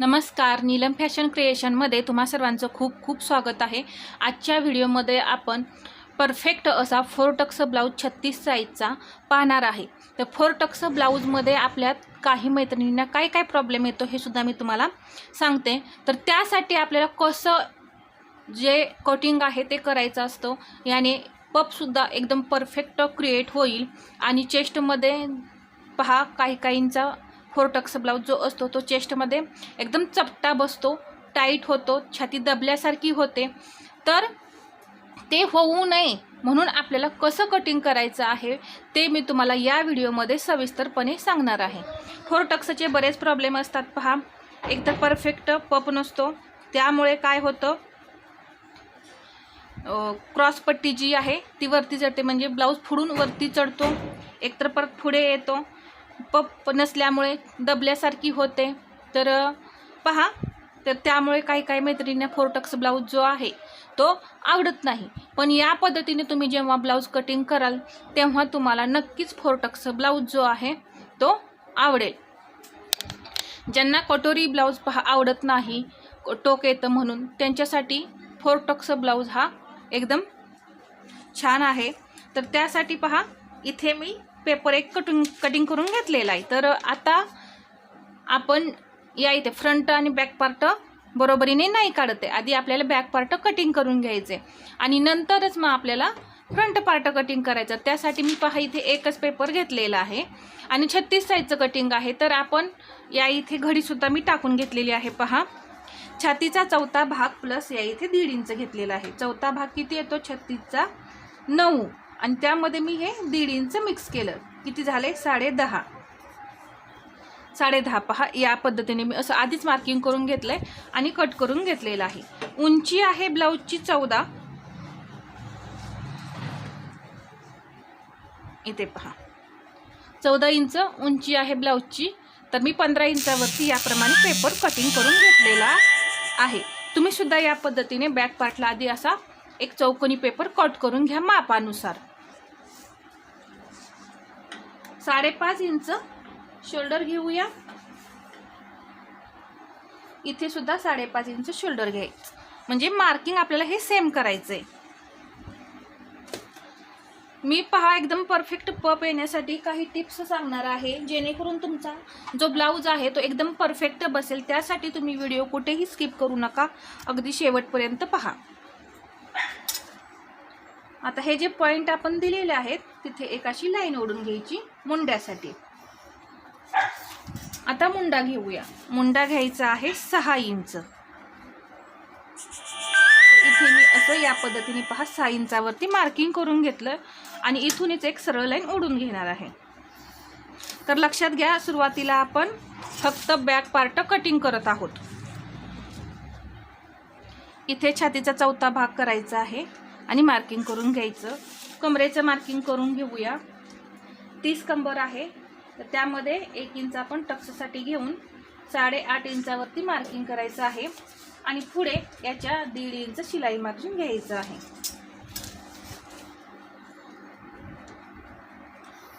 नमस्कार नीलम फॅशन क्रिएशनमध्ये तुम्हा सर्वांचं खूप खूप स्वागत आहे. आजच्या व्हिडिओमध्ये आपण परफेक्ट असा फोर टक्स ब्लाऊज छत्तीस साईजचा पाहणार आहे. तर फोर टक्स ब्लाऊजमध्ये आपल्यात काही मैत्रिणींना काय काय प्रॉब्लेम येतो हे सुद्धा मी तुम्हाला सांगते. तर त्यासाठी आपल्याला कसं जे कटिंग आहे ते करायचं असतं याने पपसुद्धा एकदम परफेक्ट क्रिएट होईल. आणि चेस्टमध्ये पहा काही काहींचा फोरटक्स ब्लाऊज जो असतो तो चेस्टमध्ये एकदम चपटा बसतो टाईट होतो छाती दबल्यासारखी होते. तर ते होऊ नये म्हणून आपल्याला कसं कटिंग करायचं आहे ते मी तुम्हाला या व्हिडिओमध्ये सविस्तरपणे सांगणार आहे. फोरटक्सचे बरेच प्रॉब्लेम असतात पहा. एक तर परफेक्ट पप नसतो. त्यामुळे काय होतं? क्रॉसपट्टी जी आहे ती वरती चढते. म्हणजे ब्लाऊज फुडून वरती चढतो. एकतर परत पुढे येतो. पप नसल्यामुळे दबल्यासारखी होते. तर पहा तर त्यामुळे काही काही मैत्रिणींना फोरटक्स ब्लाऊज जो आहे तो आवडत नाही. पण या पद्धतीने तुम्ही जेव्हा ब्लाऊज कटिंग कराल तेव्हा तुम्हाला नक्कीच फोरटक्स ब्लाऊज जो आहे तो आवडेल. ज्यांना कटोरी ब्लाऊज पहा आवडत नाही टोक येतं म्हणून त्यांच्यासाठी फोरटक्स ब्लाऊज हा एकदम छान आहे. तर त्यासाठी पहा इथे मी पेपर एक कटिंग कटिंग करून घेतलेला आहे. तर आता आपण या इथे फ्रंट आणि बॅक पार्ट बरोबरीने नाही काढत आहे. आधी आपल्याला बॅक पार्ट कटिंग करून घ्यायचे आणि नंतरच मग आपल्याला फ्रंट पार्ट कटिंग करायचं त्यासाठी मी पहा इथे एकच पेपर घेतलेला आहे. आणि छत्तीस साईजचं कटिंग आहे. तर आपण या इथे घडीसुद्धा मी टाकून घेतलेली आहे. पहा. छातीचा चौथा भाग प्लस या इथे दीड इंच घेतलेला आहे. चौथा भाग किती येतो? छत्तीसचा नऊ. आणि त्यामध्ये मी हे दीड इंच मिक्स केलं. किती झाले? साडे दहा. साडे दहा. पहा या पद्धतीने मी असं आधीच मार्किंग करून घेतलं आहे आणि कट करून घेतलेलं आहे. उंची आहे ब्लाऊजची चौदा. इथे पहा. चौदा इंच उंची आहे ब्लाऊजची तर मी पंधरा इंचावरती याप्रमाणे पेपर कटिंग करून घेतलेला आहे. तुम्ही सुद्धा या पद्धतीने बॅक पार्टला आधी असा एक चौकोनी पेपर कट करून घ्या मापानुसार. साडेपाच इंच शोल्डर घेऊया. इथे सुद्धा साडेपाच इंच शोल्डर घ्यायचं म्हणजे मार्किंग आपल्याला हे सेम करायचं आहे मी पहा एकदम परफेक्ट पप येण्यासाठी काही टिप्स सांगणार आहे जेणेकरून तुमचा जो ब्लाऊज आहे तो एकदम परफेक्ट बसेल. त्यासाठी तुम्ही व्हिडिओ कुठेही स्किप करू नका. अगदी शेवटपर्यंत पहा. आता हे जे पॉईंट आपण दिलेले आहेत तिथे एक अशी लाईन ओढून घ्यायची मुंड्यासाठी. आता मुंडा घेऊया. मुंडा घ्यायचा आहे सहा इंच. तर इथे मी असं या पद्धतीने पहा सहा इंचावरती मार्किंग करून घेतलं आणि इथूनच एक सरळ लाईन ओढून घेणार आहे. तर लक्षात घ्या सुरुवातीला आपण फक्त बॅक पार्ट कटिंग करत आहोत. इथे छातीचा चौथा भाग करायचा आहे. आणि मार्किंग करून घ्यायचं. कमरेचं मार्किंग करून घेऊया. तीस कंबर आहे. तर त्यामध्ये एक इंच आपण टक्ससाठी घेऊन साडेआठ इंचावरती मार्किंग करायचं आहे. आणि पुढे याच्या दीड इंच शिलाई मार्जिन घ्यायचं आहे.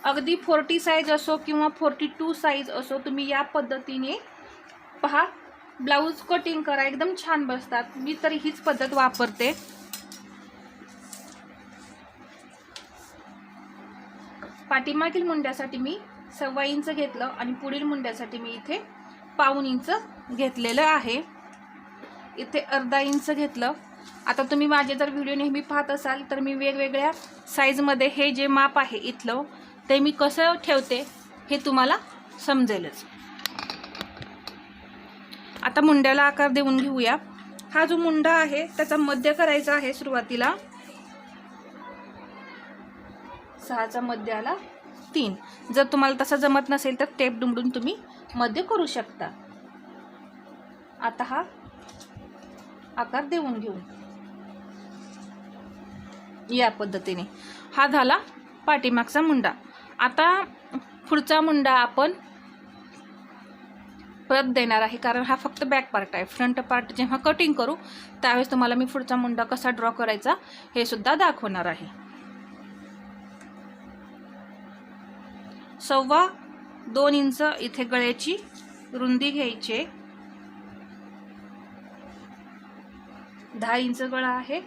अगदी फोर्टी साईज असो किंवा फोर्टी टू साईज असो तुम्ही या पद्धतीने पहा. ब्लाऊज कटिंग करा. एकदम छान बसतात. मी तर हीच पद्धत वापरते. पाठीमागील मुंड्यासाठी मी सव्वा इंच घेतलं आणि पुढील मुंड्यासाठी मी इथे पाऊन इंच घेतलेलं आहे. इथे अर्धा इंच घेतलं. आता तुम्ही माझे जर व्हिडिओ नेहमी पाहत असाल तर मी वेगवेगळ्या साईजमध्ये हे जे माप आहे इथलं ते मी कसं ठेवते हे तुम्हाला समजेलच. आता मुंड्याला आकार देऊन घेऊया. हा जो मुंडा आहे त्याचा मध्य करायचा आहे सुरुवातीला. सहाचा मध्य आला तीन. जर तुम्हाला तसं जमत नसेल तर टेप डुमडून तुम्ही मध्य करू शकता. आता हा आकार देऊन घेऊ. या पद्धतीने. हा झाला पाठीमागचा मुंडा. आता पुढचा मुंडा आपण परत देणार आहे कारण हा फक्त बॅक पार्ट आहे. फ्रंट पार्ट जेव्हा कटिंग करू त्यावेळेस तुम्हाला मी पुढचा मुंडा कसा ड्रॉ करायचा हे सुद्धा दाखवणार आहे. सव्वा दोन इंच इथे गळ्याची रुंदी घ्यायची दहा इंच गळा आहे.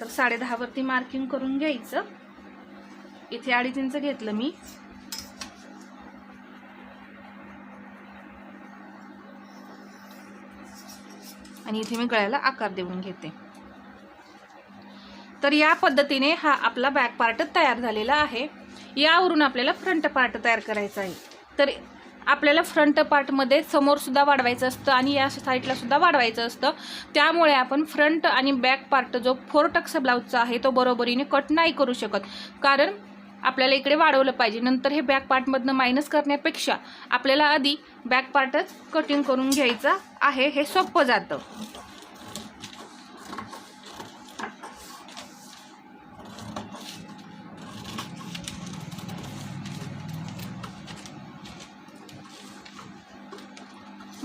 तर साडेदहावरती मार्किंग करून घ्यायचं. इथे अडीच इंच घेतलं मी. आणि इथे मी गळ्याला आकार देऊन घेते. तर या पद्धतीने हा आपला बॅक पार्ट तयार झालेला आहे. यावरून आपल्याला फ्रंट पार्ट तयार करायचा आहे. तर आपल्याला फ्रंट पार्टमध्ये समोरसुद्धा वाढवायचं असतं आणि या साईडलासुद्धा वाढवायचं असतं. त्यामुळे आपण फ्रंट आणि बॅक पार्ट जो फोर टक्स ब्लाऊजचा आहे तो बरोबरीने कट नाही करू शकत. कारण आपल्याला इकडे वाढवलं पाहिजे. नंतर हे बॅक पार्टमधनं मायनस करण्यापेक्षा आपल्याला आधी बॅक पार्टच कटिंग करून घ्यायचं आहे हे सोपं जातं.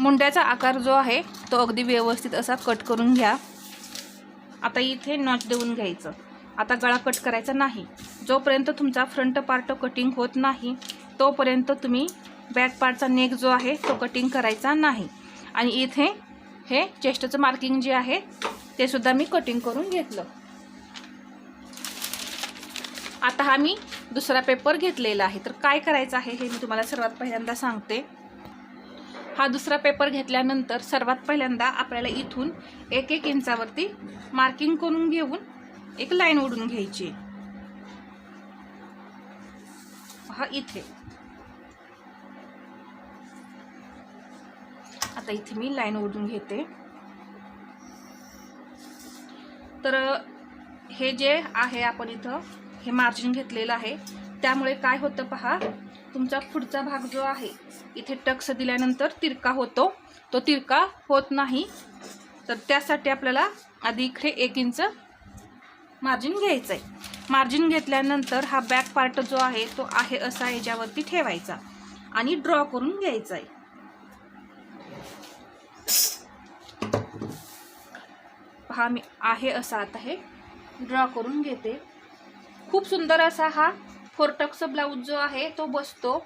मुंड्याचा आकार जो आहे तो अगदी व्यवस्थित असा कट करून घ्या. आता इथे नॉच देऊन घ्यायचं. आता गळा कट करायचा नाही. जोपर्यंत तुमचा फ्रंट पार्ट कटिंग होत नाही तोपर्यंत तुम्ही बॅक पार्टचा नेक जो आहे तो कटिंग करायचा नाही. आणि इथे हे चेस्टचं मार्किंग जे आहे ते सुद्धा मी कटिंग करून घेतलं. आता हा मी दुसरा पेपर घेतलेला आहे. तर काय करायचं आहे हे मी तुम्हाला सर्वात पहिल्यांदा सांगते. हा दुसरा पेपर घेतल्यानंतर सर्वात पहिल्यांदा आपल्याला इथून एक एक इंचावरती मार्किंग करून घेऊन एक लाईन ओढून घ्यायची. हा इथे. आता इथे मी लाईन ओढून घेते. तर हे जे आहे आपण इथं हे मार्जिन घेतलेलं आहे. त्यामुळे काय होतं पहा तुमचा पुढचा भाग जो आहे इथे टक्स दिल्यानंतर तिरका होतो. तो तिरका होत नाही. तर त्यासाठी आपल्याला आधी इकडे एक इंच मार्जिन घ्यायचं आहे मार्जिन घेतल्यानंतर हा बॅक पार्ट जो आहे तो आहे असा याच्यावरती ठेवायचा आणि ड्रॉ करून घ्यायचा आहे पहा मी आहे असा आता हे ड्रॉ करून घेते. खूप सुंदर असा हा फोरटक्स ब्लाऊज जो आहे तो बसतो.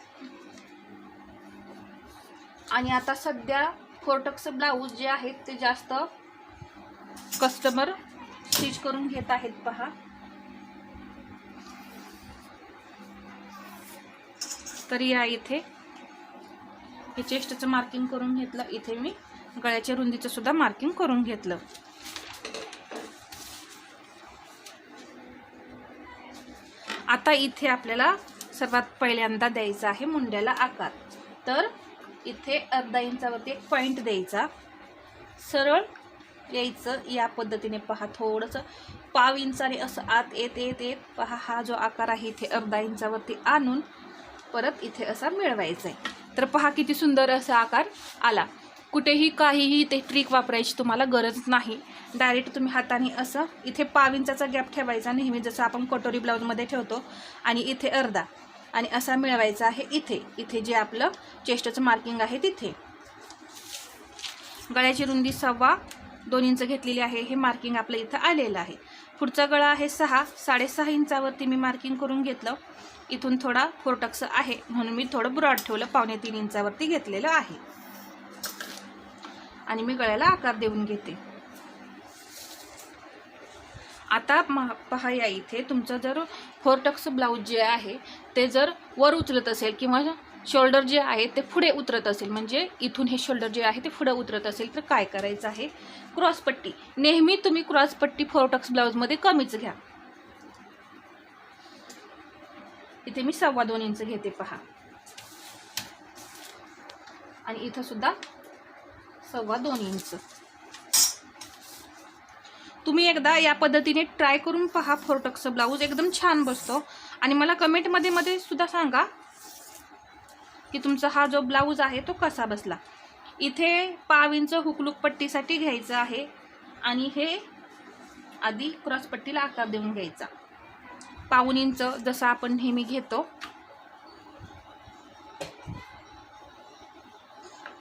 आणि आता सध्या फोरटक्स ब्लाऊज जे आहेत ते जास्त कस्टमर स्टिच करून घेत आहेत पहा. तर या इथे हे चेस्टचं मार्किंग करून घेतलं. इथे मी गळ्याच्या रुंदीचं सुद्धा मार्किंग करून घेतलं. आता इथे आपल्याला सर्वात पहिल्यांदा द्यायचा आहे मुंड्याला आकार. तर इथे अर्धा इंचावरती एक पॉईंट द्यायचा. सरळ यायचं या पद्धतीने पहा थोडंसं पाव इंचाने असं आत येत येत येत पहा हा जो आकार आहे इथे अर्धा इंचावरती आणून परत इथे असा मिळवायचा आहे तर पहा किती सुंदर असा आकार आला. कुठेही काहीही ते ट्रिक वापरायची तुम्हाला गरज नाही. डायरेक्ट तुम्ही हाताने असं इथे पाव इंचाचा गॅप ठेवायचा नेहमी जसं आपण कटोरी ब्लाऊजमध्ये ठेवतो आणि इथे अर्धा. आणि असा मिळवायचा आहे इथे. इथे जे आपलं चेस्टचं मार्किंग आहे तिथे. गळ्याची रुंदी सव्वा दोन इंच घेतलेली आहे. हे मार्किंग आपलं इथं आलेलं आहे. पुढचा गळा आहे सहा. साडेसहा इंचावरती मी मार्किंग करून घेतलं. इथून थोडा फोरटक्स आहे. म्हणून मी थोडं ब्रॉड ठेवलं. पावणे तीन इंचावरती घेतलेलं आहे. आणि मी गळ्याला आकार देऊन घेते. आता पहा या इथे. तुमचं जर फोरटक्स ब्लाऊज जे आहे ते जर वर उचलत असेल किंवा शोल्डर जे आहे ते पुढे उतरत असेल म्हणजे इथून हे शोल्डर जे आहे ते पुढे उतरत असेल तर काय करायचं आहे? क्रॉसपट्टी नेहमी तुम्ही क्रॉसपट्टी फोरटक्स ब्लाऊजमध्ये कमीच घ्या. इथे मी सव्वा दोन इंच घेते पहा. आणि इथं सुद्धा सव्वा दोन इंच. तुम्ही एकदा या पद्धतीने ट्राय करून पहा फोरटक्सचं ब्लाऊज एकदम छान बसतो. आणि मला कमेंटमध्ये मध्ये सुद्धा सांगा की तुमचा हा जो ब्लाऊज आहे तो कसा बसला? इथे पाव इंच हुकलूक पट्टीसाठी घ्यायचं आहे आणि हे आधी क्रॉसपट्टीला आकार देऊन घ्यायचा. पाऊन इंच जसं आपण नेहमी घेतो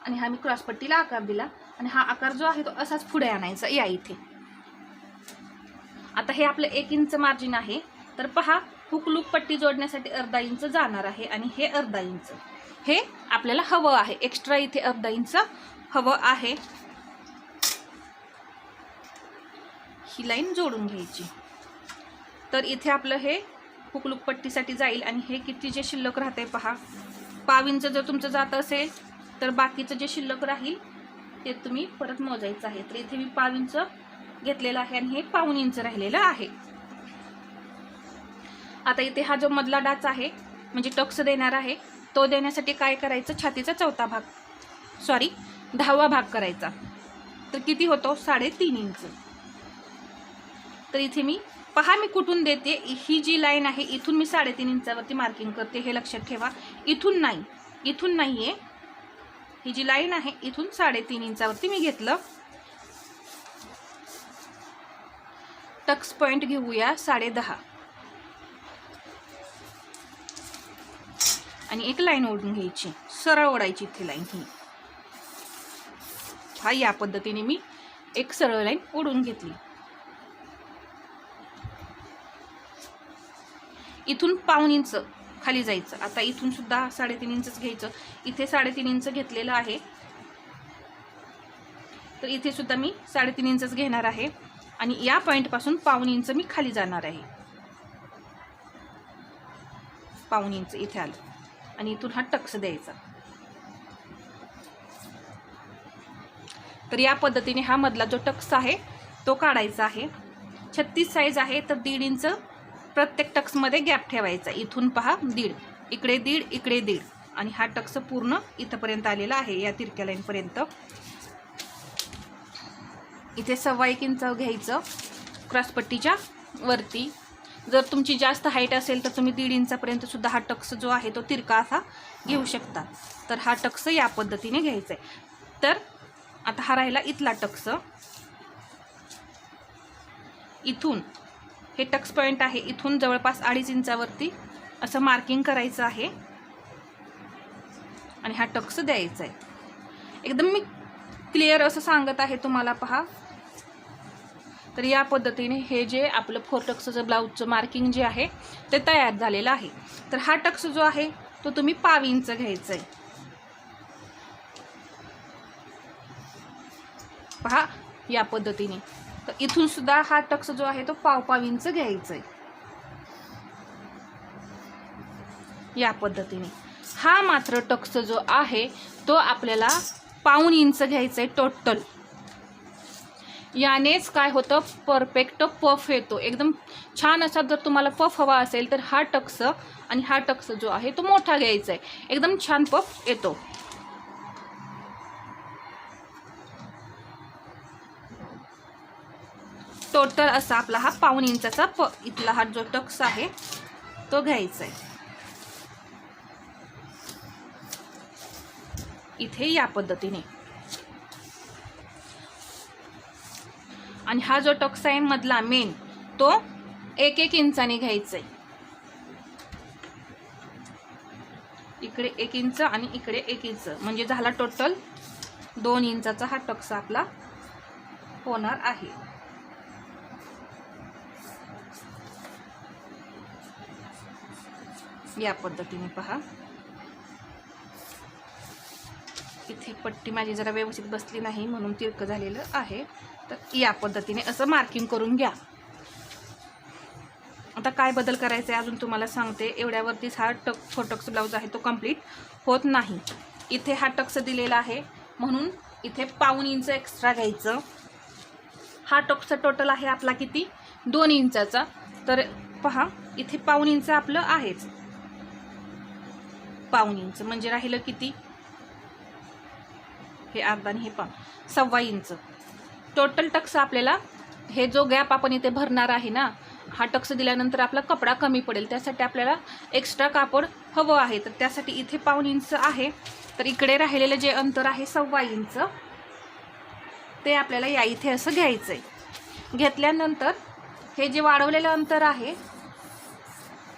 आणि हा मी क्रॉसपट्टीला आकार दिला आणि हा आकार जो आहे तो असाच पुढे आणायचा. या इथे. आता हे आपलं एक इंच मार्जिन आहे. तर पहा हुक लूक पट्टी जोडण्यासाठी अर्धा इंच जाणार आहे आणि हे अर्धा इंच. हे आपल्याला हवं आहे. एक्स्ट्रा इथे अर्धा इंच हवं आहे. ही लाईन जोडून घ्यायची. तर इथे आपलं हे हुकलूक पट्टीसाठी जाईल आणि हे किती जे शिल्लक राहते पहा. पाव इंच जर तुमचं जात असेल तर बाकीचं जे शिल्लक राहील ते तुम्ही परत मोजायचं आहे. तर इथे मी पाव इंच घेतलेलं आहे आणि हे पाऊन इंच राहिलेलं आहे. आता इथे हा जो मधला डाच आहे म्हणजे टक्स देणार आहे तो देण्यासाठी काय करायचं? छातीचा चौथा भाग सॉरी दहावा भाग करायचा. तर किती होतो? साडेतीन इंच. तर इथे मी पहा मी कुठून देते. ही जी लाईन आहे इथून मी साडेतीन इंचावरती मार्किंग करते. हे लक्षात ठेवा. इथून नाही. इथून नाही आहे ही जी लाईन आहे इथून साडेतीन इंचावरती मी घेतलं. टक्स पॉईंट घेऊया साडे दहा आणि एक लाईन ओढून घ्यायची सरळ ओढायची इथे लाईन ही. हा या पद्धतीने मी एक सरळ लाईन ओढून घेतली. इथून पाऊन इंच खाली जायचं. आता इथून सुद्धा साडेतीन इंचच घ्यायचं. इथे साडेतीन इंच घेतलेलं आहे. तर इथे सुद्धा मी साडेतीन इंचच घेणार आहे. आणि या पॉईंटपासून पाऊन इंच मी खाली जाणार आहे. पाऊन इंच इथे आलं. आणि इथून हा टक्स द्यायचा. तर या पद्धतीने हा मधला जो टक्स आहे तो काढायचा आहे. छत्तीस साईज आहे तर दीड इंच प्रत्येक टक्समध्ये गॅप ठेवायचा. इथून पहा दीड. इकडे दीड इकडे दीड. आणि हा टक्स पूर्ण इथंपर्यंत आलेला आहे या तिरक्या लाईनपर्यंत. इथे सव्वा एक इंच घ्यायचं. क्रॉसपट्टीच्या वरती. जर तुमची जास्त हाईट असेल तर तुम्ही दीड इंचापर्यंत सुद्धा हा टक्स जो आहे तो तिरका असा घेऊ शकता. तर हा टक्स या पद्धतीने घ्यायचा आहे. तर आता हा राहिला इथला टक्स. इथून हे टक्स पॉईंट आहे इथून जवळपास अडीच इंचावरती असं मार्किंग करायचं आहे. आणि हा टक्स द्यायचा आहे. एकदम मी क्लिअर असं सांगत आहे तुम्हाला पहा. तर या पद्धतीने हे जे आपलं फोर टक्सचं ब्लाऊजचं मार्किंग जे आहे ते तयार झालेलं आहे. तर हा टक्स जो आहे तो तुम्ही पाव इंच घ्यायचा आहे. पहा या पद्धतीने. तर इथून सुद्धा हा टक्स जो आहे तो पावपावींचं घ्यायचं इंच घ्यायचा आहे या पद्धतीने. हा मात्र टक्स जो आहे तो आपल्याला पाऊन इंच घ्यायचा आहे टोटल यानेच काय होतं परफेक्ट पफ येतो. एकदम छान असा जर तुम्हाला पफ हवा असेल तर हा टक्स आणि हा टक्स जो आहे तो मोठा घ्यायचा आहे एकदम छान पफ येतो. टोटल असा आपला हा पाऊन इंचाचा प इथला हा जो टक्स आहे तो घ्यायचा आहे. इथे या पद्धतीने. आणि हा जो टक्स आहे मधला मेन तो एक एक इंचाने घ्यायचा आहे. इकडे एक इंच आणि इकडे एक इंच. म्हणजे झाला टोटल दोन इंचाचा हा टक्स आपला होणार आहे. या पद्धतीने पहा. इथे पट्टी माझी जरा व्यवस्थित बसली नाही म्हणून तिरकं झालेलं आहे. तर या पद्धतीने असं मार्किंग करून घ्या. आता काय बदल करायचं आहे अजून तुम्हाला सांगते. एवढ्यावरतीच हा टक फोटक्स ब्लाऊज आहे तो कंप्लीट होत नाही. इथे हा टक्स दिलेला आहे. म्हणून इथे पाऊन इंच एक्स्ट्रा घ्यायचं. हा टक्स टोटल आहे आपला किती? दोन इंचाचा. तर पहा इथे पाऊन इंच आपलं आहेच. पाऊन इंच. म्हणजे राहिलं किती? हे अर्धा आणि हे पा सव्वा इंच. टोटल टक्स आपल्याला हे जो गॅप आपण इथे भरणार आहे ना हा टक्स दिल्यानंतर आपला कपडा कमी पडेल. त्यासाठी आपल्याला एक्स्ट्रा कापड हवं आहे. तर त्यासाठी इथे पाऊन इंच आहे. तर इकडे राहिलेलं जे अंतर आहे सव्वा इंच. ते आपल्याला या इथे असं घ्यायचं आहे घेतल्यानंतर हे जे वाढवलेलं अंतर आहे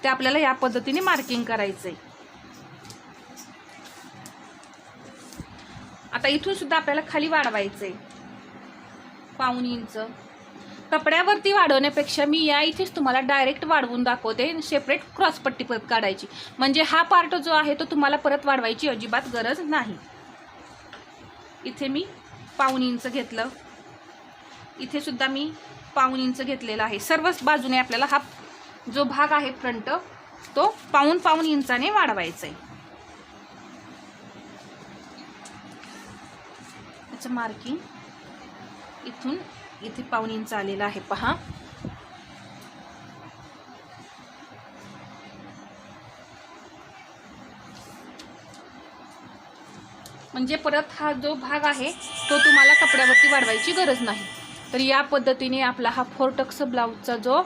ते आपल्याला या पद्धतीने मार्किंग करायचं आहे आता इथून सुद्धा आपल्याला खाली वाढवायचं आहे पाऊन इंच. कपड्यावरती वाढवण्यापेक्षा मी या इथेच तुम्हाला डायरेक्ट वाढवून दाखवते. सेपरेट क्रॉसपट्टी परत काढायची. म्हणजे हा पार्ट जो आहे तो तुम्हाला परत वाढवायची अजिबात गरज नाही. इथे मी पाऊन इंच घेतलं. इथे सुद्धा मी पाऊन इंच घेतलेला आहे. सर्वच बाजूने आपल्याला हा जो भाग आहे फ्रंट तो पाऊन पाऊन इंचाने वाढवायचा आहे त्याचं मार्किंग इथून इथे पाऊन इंच आलेलं आहे पहा. म्हणजे परत हा जो भाग आहे तो तुम्हाला कपड्यावरती वाढवायची गरज नाही. तर या पद्धतीने आपला हा फोरटक्स ब्लाऊजचा जो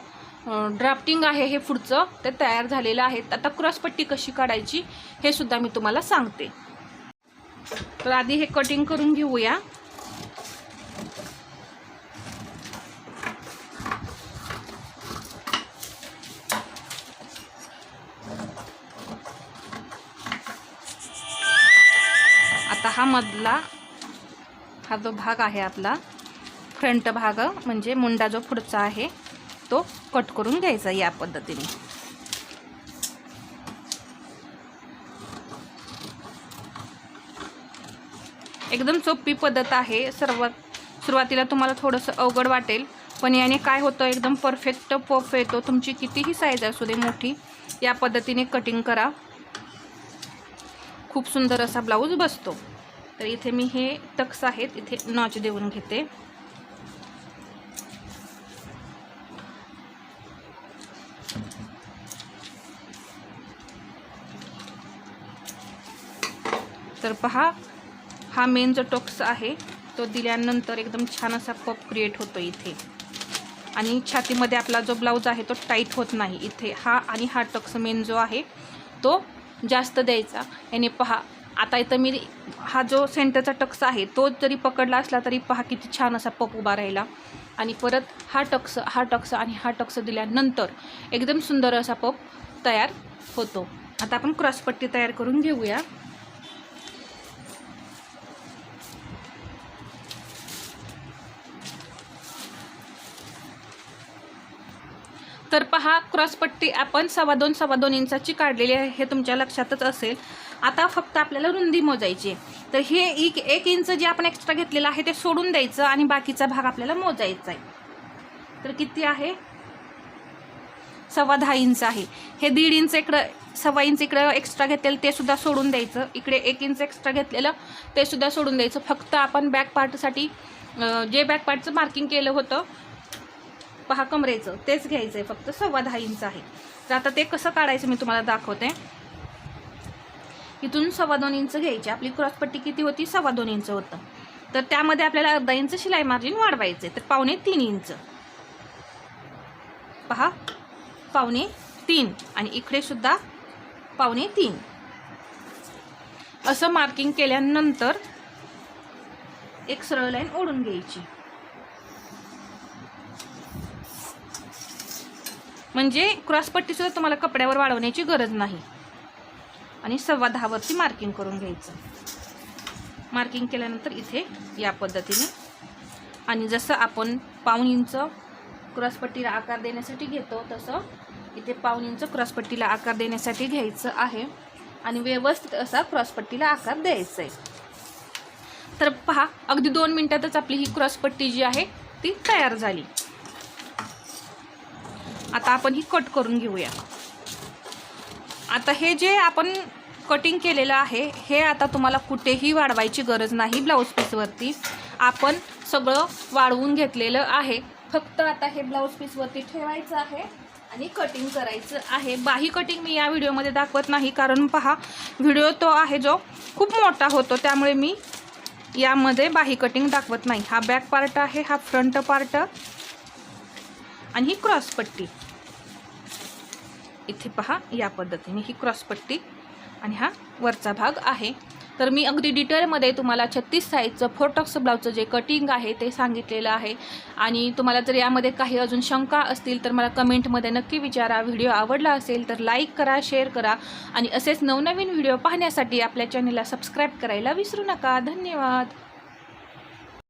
ड्राफ्टिंग आहे हे पुढचं ते तयार झालेलं आहे. आता क्रॉसपट्टी कशी काढायची हे सुद्धा मी तुम्हाला सांगते. तर आधी हे कटिंग करून घेऊया. आता हा मधला हा जो भाग आहे आपला फ्रंट भाग म्हणजे मुंडा जो पुढचा आहे तो कट करून घ्यायचा या पद्धतीने. एकदम सोपी पद्धत आहे. सर्वात सुरुवातीला तुम्हाला थोडंसं अवघड वाटेल पण याने काय होतं एकदम परफेक्ट पफ येतो. तुमची कितीही साईज असू दे मोठी या पद्धतीने कटिंग करा. खूप सुंदर असा ब्लाऊज बसतो. तर इथे मी हे टक्स आहेत इथे नॉच देऊन घेते. तर पहा हा मेन जो टोक्स आहे तो दिल्यानंतर एकदम छान असा पप क्रिएट होतो इथे. आणि छातीमध्ये आपला जो ब्लाऊज आहे तो टाईट होत नाही. इथे हा आणि हा टक्स मेन जो आहे तो जास्त द्यायचा. याने पहा आता इथं मी हा जो सेंटरचा टक्स आहे तो जरी पकडला असला तरी पहा किती छान असा पप उभा राहिला. आणि परत हा टक्स हा टक्स आणि हा टक्स दिल्यानंतर एकदम सुंदर असा पप तयार होतो. आता आपण क्रॉसपट्टी तयार करून घेऊया. तर पहा क्रॉसपट्टी आपण सव्वा दोन सव्वा दोन इंचाची काढलेली आहे. हे तुमच्या लक्षातच असेल. आता फक्त आपल्याला रुंदी मोजायची आहे. तर हे एक एक इंच जे आपण एक्स्ट्रा घेतलेलं आहे ते सोडून द्यायचं आणि बाकीचा भाग आपल्याला मोजायचा आहे. तर किती आहे? सव्वा दहा इंच आहे. हे दीड इंच इकडं सव्वा इंच इकडं एक्स्ट्रा घेतलेलं ते सुद्धा सोडून द्यायचं. इकडे एक इंच एक्स्ट्रा घेतलेलं ते सुद्धा सोडून द्यायचं. फक्त आपण बॅक पार्टसाठी जे बॅक पार्टचं मार्किंग केलं होतं पहा कमरेचं तेच घ्यायचं आहे फक्त सव्वा दहा इंच आहे. तर आता ते कसं काढायचं मी तुम्हाला दाखवते. इथून सव्वा दोन इंच घ्यायची आपली क्रॉसपट्टी किती होती? सव्वा दोन इंच होतं. तर त्यामध्ये आपल्याला अर्धा इंच शिलाई मार्जिन वाढवायचं आहे तर पावणे तीन इंच. पहा पावणे तीन. आणि इकडे सुद्धा पावणे तीन. असं मार्किंग केल्यानंतर एक सरळ लाईन ओढून घ्यायची. म्हणजे क्रॉसपट्टीसुद्धा तुम्हाला कपड्यावर वाढवण्याची गरज नाही. आणि सव्वा दहावरती मार्किंग करून घ्यायचं. मार्किंग केल्यानंतर इथे या पद्धतीने आणि जसं आपण पाऊन इंच क्रॉसपट्टीला आकार देण्यासाठी घेतो तसं इथे पाऊन इंच क्रॉसपट्टीला आकार देण्यासाठी घ्यायचं आहे. आणि व्यवस्थित असा क्रॉसपट्टीला आकार द्यायचा आहे तर पहा अगदी दोन मिनटातच आपली ही क्रॉसपट्टी जी आहे ती तयार झाली. आता आपण ही कट करून घेऊया. आता हे जे आपण कटिंग केलेलं आहे हे आता तुम्हाला कुठेही वाढवायची गरज नाही ब्लाऊज पीसवरती आपण सगळं वाढवून घेतलेलं आहे. फक्त आता हे ब्लाऊज पीसवरती ठेवायचं आहे आणि कटिंग करायचं आहे. बाही कटिंग मी या व्हिडिओमध्ये दाखवत नाही कारण पहा व्हिडिओ तो आहे जो खूप मोठा होतो त्यामुळे मी यामध्ये बाही कटिंग दाखवत नाही. हा बॅक पार्ट आहे हा फ्रंट पार्ट आणि ही क्रॉसपट्टी इथे पहा या पद्धतीने ही क्रॉसपट्टी आणि हा वरचा भाग आहे. तर मी अगदी डिटेलमध्ये तुम्हाला छत्तीस साईजचं फोटॉक्स ब्लाऊजचं जे कटिंग आहे ते सांगितलेलं आहे. आणि तुम्हाला जर यामध्ये काही अजून शंका असतील तर मला कमेंटमध्ये नक्की विचारा. व्हिडिओ आवडला असेल तर लाईक करा शेअर करा. आणि असेच नवनवीन व्हिडिओ पाहण्यासाठी आपल्या चॅनलला सबस्क्राईब करायला विसरू नका. धन्यवाद.